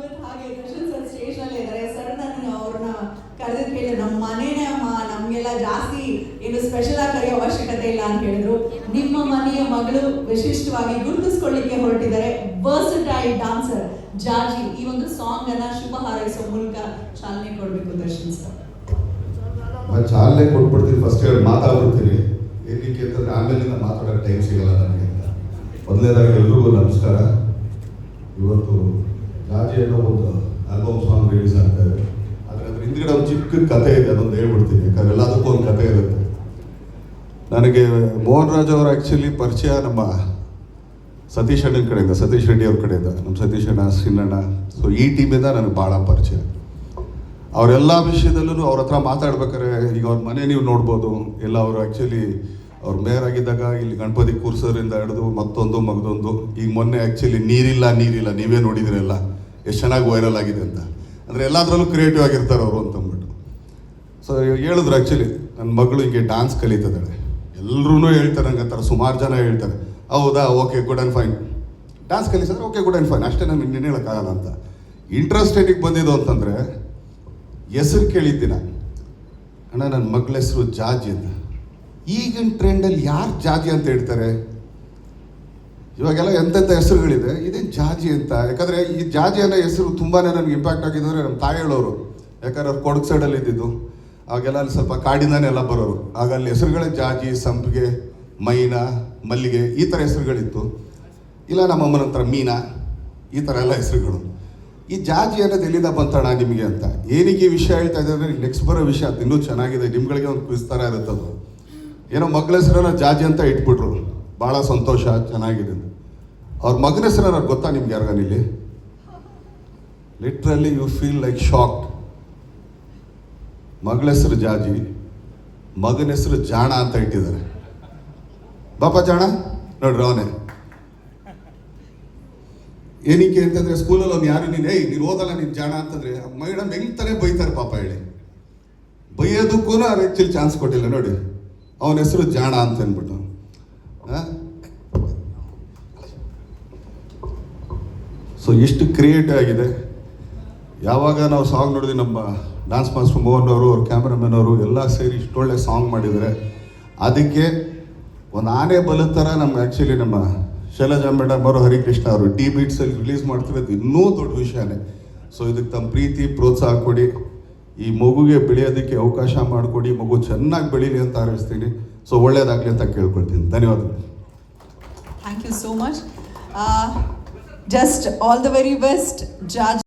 With ಹಾಗೆ Darshan sir ಸ್ಟೇಷನ್ನಲ್ಲಿ ಇದ್ದಾರೆ. Sir ನಾನು ಅವ್ರನ್ನ ಕರೆದಿದ್ ಮೇಲೆ ನಮ್ಮ ಮನೇನೇ ಅಮ್ಮ, ನಮ್ಗೆಲ್ಲ ಜಾಸ್ತಿ ಏನು ಸ್ಪೆಷಲ್ ಆಗಿ ಕರೆಯೋ ಅವಶ್ಯಕತೆ ಇಲ್ಲ ಅಂತ ಹೇಳಿದ್ರು. ನಿಮ್ಮ ಮನೆಯ ಮಗಳು ವಿಶಿಷ್ಟವಾಗಿ ಗುರುತಿಸ್ಕೊಳ್ಳಿಕ್ಕೆ ಹೊರಟಿದ್ದಾರೆ. ವರ್ಸಟೈಲ್ ಡಾನ್ಸರ್ ಜಾಜಿ, ಈ ಒಂದು ಸಾಂಗ್ ಅನ್ನ ಶುಭ ಹಾರೈಸೋ ಮೂಲಕ ಚಾಲನೆ ಕೊಡಬೇಕು ದರ್ಶನ್ ಸರ್ ಚಾಲನೆ ಕೊಟ್ಬಿಡ್ತೀನಿ. ಫಸ್ಟ್ ಹೇಳಿ ಮಾತಾಡ್ಬಿಡ್ತೀನಿ. ಏನಕ್ಕೆ ಅಂತಂದ್ರೆ ಆಮೇಲಿಂದ ಮಾತಾಡೋಕೆ ಟೈಮ್ ಸಿಗಲ್ಲ ನನಗೆ ಮೊದಲನೇದಾಗಿ ಎಲ್ರಿಗೂ ನಮಸ್ಕಾರ. ಇವತ್ತು ಅನ್ನೋ ಒಂದು ಆಲ್ಬಮ್ ಸಾಂಗ್ ರಿಲೀಸ್ ಆಗ್ತಾ ಇದೆ ಆದರೆ ಅದ್ರ ಹಿಂದ್ಗಡೆ ಒಂದು ಚಿಕ್ಕ ಕತೆ ಇದೆ, ಅದೊಂದು ಹೇಳ್ಬಿಡ್ತೀನಿ, ಯಾಕಂದ್ರೆ ಎಲ್ಲದಕ್ಕೂ ಒಂದು ಕತೆ ಇರುತ್ತೆ. ನನಗೆ ಮೋಹನ್ ರಾಜ್ ಅವರು ಆ್ಯಕ್ಚುಲಿ ಪರಿಚಯ ನಮ್ಮ ಸತೀಶ್ ಅಣ್ಣನ ಕಡೆಯಿಂದ, ಸತೀಶ್ ರೆಡ್ಡಿ ಅವ್ರ ಕಡೆಯಿಂದ ನಮ್ಮ ಸತೀಶ್ ಅಣ್ಣ ಸಿನ್ನಣ್ಣ ಸೊ ಈ ಟೀಮಿಂದ ನನಗೆ ಭಾಳ ಪರಿಚಯ. ಅವರೆಲ್ಲ ವಿಷಯದಲ್ಲೂ ಅವ್ರ ಹತ್ರ ಮಾತಾಡ್ಬೇಕಾದ್ರೆ, ಈಗ ಅವ್ರ ಮನೆ ನೀವು ನೋಡ್ಬೋದು. ಇಲ್ಲ ಅವರು ಆ್ಯಕ್ಚುಲಿ ಅವ್ರು ಮೇಯರ್ ಆಗಿದ್ದಾಗ ಇಲ್ಲಿ ಗಣಪತಿ ಕೂರ್ಸೋದ್ರಿಂದ ಹಿಡಿದು ಮತ್ತೊಂದು, ಮಗದೊಂದು. ಈಗ ಮೊನ್ನೆ ಆ್ಯಕ್ಚುಲಿ ನೀರಿಲ್ಲ ನೀರಿಲ್ಲ, ನೀವೇ ನೋಡಿದ್ರಲ್ಲ ಎಷ್ಟು ಚೆನ್ನಾಗಿ ವೈರಲ್ ಆಗಿದೆ ಅಂತ. ಅಂದರೆ ಎಲ್ಲದರಲ್ಲೂ ಕ್ರಿಯೇಟಿವ್ ಆಗಿರ್ತಾರೆ ಅವರು ಅಂತಂದ್ಬಿಟ್ಟು ಸೊ ಹೇಳಿದ್ರು ಆ್ಯಕ್ಚುಲಿ ನನ್ನ ಮಗಳು ಹೀಗೆ ಡಾನ್ಸ್ ಕಲಿತಿದ್ದಾಳೆ. ಎಲ್ಲರೂ ಹೇಳ್ತಾರೆ ನಂಗೆ ಅಂತಾರೆ ಸುಮಾರು ಜನ ಹೇಳ್ತಾರೆ. ಹೌದಾ okay good and fine dance ಕಲಿಸಿದ್ರೆ okay good and fine ಅಷ್ಟೇ ನಾನು ಇನ್ನೇನು ಹೇಳೋಕ್ಕಾಗಲ್ಲ ಅಂತ. ಇಂಟ್ರೆಸ್ಟ್ ಏನಿಗೆ ಬಂದಿದ್ದು ಅಂತಂದರೆ, ಹೆಸರು ಕೇಳಿದ್ದಿನ. ಅಣ್ಣ ನನ್ನ ಮಗಳ ಹೆಸರು ಜಾಜಿ ಅಂತ. ಈಗಿನ ಟ್ರೆಂಡಲ್ಲಿ ಯಾರು ಜಾಜಿ ಅಂತ ಹೇಳ್ತಾರೆ? ಇವಾಗೆಲ್ಲ ಎಂತೆಂಥ ಹೆಸರುಗಳಿದೆ? ಇದೇನು ಜಾಜಿ ಅಂತ? ಯಾಕಂದರೆ ಈ ಜಾಜಿ ಅನ್ನೋ ಹೆಸರು ತುಂಬಾ ನನಗೆ ಇಂಪ್ಯಾಕ್ಟ್ ಆಗಿದ್ರೆ ನಮ್ಮ ತಾಯಿ ಹೇಳೋರು. ಯಾಕಂದ್ರೆ ಅವ್ರು ಕೊಡಗು ಸೈಡಲ್ಲಿ ಇದ್ದಿದ್ದು. ಆಗೆಲ್ಲ ಅಲ್ಲಿ ಸ್ವಲ್ಪ ಕಾಡಿಂದಾನೆ ಎಲ್ಲ ಬರೋರು. ಆಗ ಅಲ್ಲಿ ಹೆಸರುಗಳೇ ಜಾಜಿ, ಸಂಪಿಗೆ, ಮೈನಾ, ಮಲ್ಲಿಗೆ ಈ ಥರ ಹೆಸರುಗಳಿತ್ತು. ಇಲ್ಲ ನಮ್ಮ ಅಮ್ಮನ ಹತ್ರ ಮೀನಾ, ಈ ಥರ ಎಲ್ಲ ಹೆಸರುಗಳು. ಈ ಜಾಜಿ ಅನ್ನೋದು ಎಲ್ಲಿಂದ ಬಂತಣ್ಣ ನಿಮಗೆ ಅಂತ? ಏನಕ್ಕೆ ಈ ವಿಷಯ ಹೇಳ್ತಾ ಇದ್ದಾರೆ ನೆಕ್ಸ್ಟ್ ಬರೋ ವಿಷಯ ಅದು ಇನ್ನೂ ಚೆನ್ನಾಗಿದೆ. ನಿಮ್ಗಳಿಗೆ ಒಂದು ಕ್ವಿಸ್ ಥರ ಇರುತ್ತೆ ಅದು ಏನೋ ಮಗಳ ಹೆಸರನ್ನ ಜಾಜಿ ಅಂತ ಇಟ್ಬಿಟ್ರು. ಭಾಳ ಸಂತೋಷ, ಚೆನ್ನಾಗಿದೆ. ಅವ್ರ ಮಗನ ಹೆಸರು ಗೊತ್ತಾ ನಿಮ್ಗೆ ಯಾರಿಗಾನಿಲ್ಲಿ literally you feel like shock ಮಗಳ ಹೆಸರು ಜಾಜಿ, ಮಗನ ಹೆಸರು ಜಾಣ ಅಂತ ಇಟ್ಟಿದ್ದಾರೆ. ಬಾಪ ಜಾಣ, ನೋಡ್ರಿ ಅವನೇ. ಏನಕ್ಕೆ ಅಂತಂದ್ರೆ ಸ್ಕೂಲಲ್ಲಿ ಅವ್ನು ಯಾರು ನೀನು, ಏಯ್, ನೀನು ಓದಲ್ಲ ನೀನು ಜಾಣ ಅಂತಂದ್ರೆ ಮೇಡಮ್ ಹೆಂಗ್ತಾನೆ ಬೈತಾರೆ ಪಾಪ ಹೇಳಿ. ಬೈಯೋದಕ್ಕೂ ಅವ್ರು ಆ್ಯಕ್ಚುಲಿ ಚಾನ್ಸ್ ಕೊಟ್ಟಿಲ್ಲ, ನೋಡಿ. ಅವನ ಹೆಸರು ಜಾಣ ಅಂತ ಅಂದ್ಬಿಟ್ಟು. ಸೊ ಎಷ್ಟು ಕ್ರಿಯೇಟಿವ್ ಆಗಿದೆ. ಯಾವಾಗ ನಾವು ಸಾಂಗ್ ನೋಡಿದ್ವಿ, ನಮ್ಮ ಡಾನ್ಸ್ ಮಾಸ್ಟರ್ ಮೋಹನ್ ಅವರು, ಅವ್ರ ಕ್ಯಾಮ್ರಾಮನ್ ಅವರು, ಎಲ್ಲ ಸೇರಿ ಇಷ್ಟೊಳ್ಳೆ ಸಾಂಗ್ ಮಾಡಿದರೆ ಅದಕ್ಕೆ ಒಂದು ಆನೆ ಬಲ ಥರ ನಮ್ಮ ಆ್ಯಕ್ಚುಲಿ ನಮ್ಮ ಶೈಲಜಾ ಮೇಡಮ್ ಅವರು, ಹರಿಕೃಷ್ಣ ಅವರು ಟಿ ಬೀಟ್ಸಲ್ಲಿ ರಿಲೀಸ್ ಮಾಡ್ತಿರೋದು ಇನ್ನೂ ದೊಡ್ಡ ವಿಷಯನೇ. ಸೊ ಇದಕ್ಕೆ ತಮ್ಮ ಪ್ರೀತಿ, ಪ್ರೋತ್ಸಾಹ ಕೊಡಿ. ಈ ಮಗುಗೆ ಬೆಳೆಯೋದಕ್ಕೆ ಅವಕಾಶ ಮಾಡಿಕೊಡಿ. ಮಗು ಚೆನ್ನಾಗಿ ಬೆಳೀಲಿ ಅಂತ ಆರಿಸ್ತೀನಿ. ಸೊ ಒಳ್ಳೆಯದಾಗಲಿ ಅಂತ ಕೇಳ್ಕೊಳ್ತೀನಿ. ಧನ್ಯವಾದಗಳು. Thank you so much just all the very best, Judge.